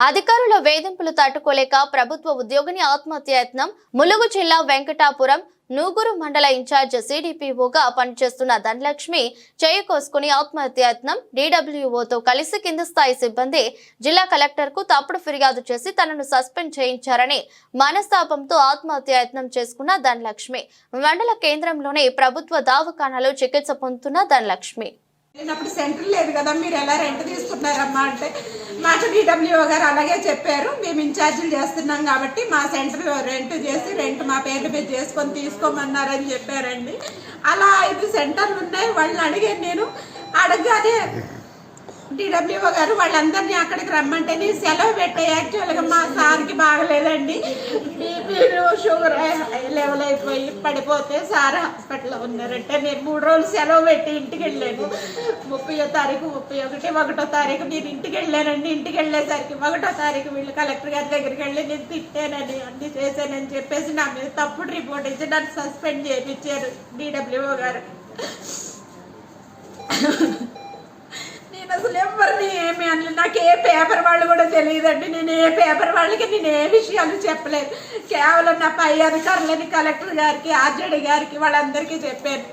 అధికారుల వేధింపులు తట్టుకోలేక ప్రభుత్వ ఉద్యోగిని ఆత్మహత్యయత్నం ములుగు జిల్లా వెంకటాపురం నూగురు మండల ఇన్ఛార్జ్ సిడిపిఓగా పనిచేస్తున్న ధనలక్ష్మి చేయకోసుకుని ఆత్మహత్యాయత్నం ఆత్మహత్యయత్నం డీడబ్ల్యూఓతో కలిసి కింది స్థాయి సిబ్బంది జిల్లా కలెక్టర్కు తప్పుడు ఫిర్యాదు చేసి తనను సస్పెండ్ చేయించారని మనస్తాపంతో ఆత్మహత్యాయత్నం చేసుకున్న ధనలక్ష్మి. మండల కేంద్రంలోని ప్రభుత్వ దావఖానాలో చికిత్స పొందుతున్న ధనలక్ష్మి. సెంటర్ లేదు కదా మీరు ఎలా రెంట్ తీసుకున్నారమ్మా అంటే మాకు డిడబ్ల్యూఓ గారు అలాగే చెప్పారు మేము ఇన్ఛార్జీలు చేస్తున్నాం కాబట్టి మా సెంటర్ రెంట్ చేసి రెంట్ మా పేర్ల మీద చేసుకొని తీసుకోమన్నారని చెప్పారండి. అలా ఐదు సెంటర్లు ఉన్నాయి వాళ్ళని అడిగాను నేను. అడగగానే డిడబ్ల్యూఓ గారు వాళ్ళందరినీ అక్కడికి రమ్మంటేనే సెలవు పెట్టే. యాక్చువల్గా మా సార్కి బాగలేదండి. బీపీలు షుగర్ లెవెల్ అయిపోయి పడిపోతే సార్ హాస్పిటల్లో ఉన్నారంటే నేను మూడు రోజులు సెలవు పెట్టి ఇంటికి వెళ్ళాను. ముప్పయో తారీఖు ముప్పై ఒకటి ఒకటో తారీఖు నేను ఇంటికి వెళ్ళానండి. ఇంటికి వెళ్ళేసరికి ఒకటో తారీఖు వీళ్ళు కలెక్టర్ గారి దగ్గరికి వెళ్ళి నేను తిట్టానని అన్ని చేశానని చెప్పేసి నా మీద తప్పుడు రిపోర్ట్ ఇచ్చి నన్ను సస్పెండ్ చేయించారు డిడబ్ల్యూఓ గారు. నాకు ఏ పేపర్ వాళ్ళు కూడా తెలియదండి. నేను ఏ పేపర్ వాళ్ళకి నేను ఏ విషయాలు చెప్పలేదు. కేవలం నా పై అధికారులని కలెక్టర్ గారికి ఆర్జేడి గారికి వాళ్ళందరికీ చెప్పాను.